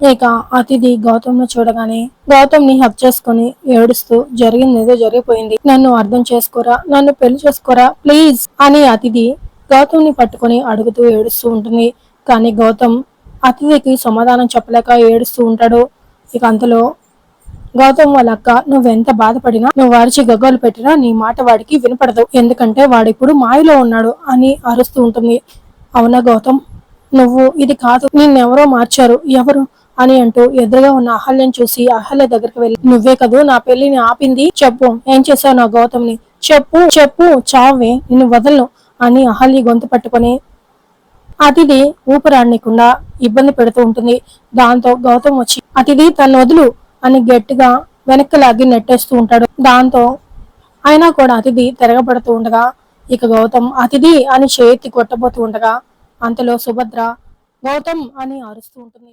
ఇక అతిథి గౌతమ్ను చూడగానే గౌతమ్ని హక్ చేసుకుని ఏడుస్తూ జరిగింది ఏదో జరిగిపోయింది. నన్ను అర్థం చేసుకోరా? నన్ను పెళ్ళి చేసుకోరా? ప్లీజ్ అని అతిథి గౌతమ్ని పట్టుకుని అడుగుతూ ఏడుస్తూ ఉంటుంది. కానీ గౌతమ్ అతిథికి సమాధానం చెప్పలేక ఏడుస్తూ ఉంటాడు. ఇక అంతలో గౌతమ్ వాళ్ళ అక్క నువ్వెంత బాధపడినా నువ్వు వారిచి గగ్గోలు పెట్టినా నీ మాట వాడికి వినపడదు. ఎందుకంటే వాడిప్పుడు మాయలో ఉన్నాడు అని అరుస్తూ ఉంటుంది. అవునా గౌతమ్? నువ్వు ఇది కాదు. నిన్నెవరో మార్చారు. ఎవరు? అని అంటూ ఎదురుగా ఉన్న అహల్యం చూసి అహల్య దగ్గరికి వెళ్ళి నువ్వే కదూ నా పెళ్ళిని ఆపింది? చెప్పు ఏం చేసావు నా గౌతమ్ని? చెప్పు చెప్పు చావే నిన్ను వదలను అని అహల్య గొంతు పట్టుకొని అతిథి ఊపిరాడనీయకుండా ఇబ్బంది పెడుతూ ఉంటుంది. దాంతో గౌతమ్ వచ్చి అతిథి తను వదులు అని గట్టిగా వెనక్కి లాగి నెట్టేస్తూ ఉంటాడు. దాంతో అయినా కూడా అతిథి తిరగబడుతూ ఉండగా ఇక గౌతమ్ అతిథి అని చేతి కొట్టబోతూ ఉండగా అంతలో సుభద్ర గౌతమ్ అని అరుస్తూ ఉంటుంది.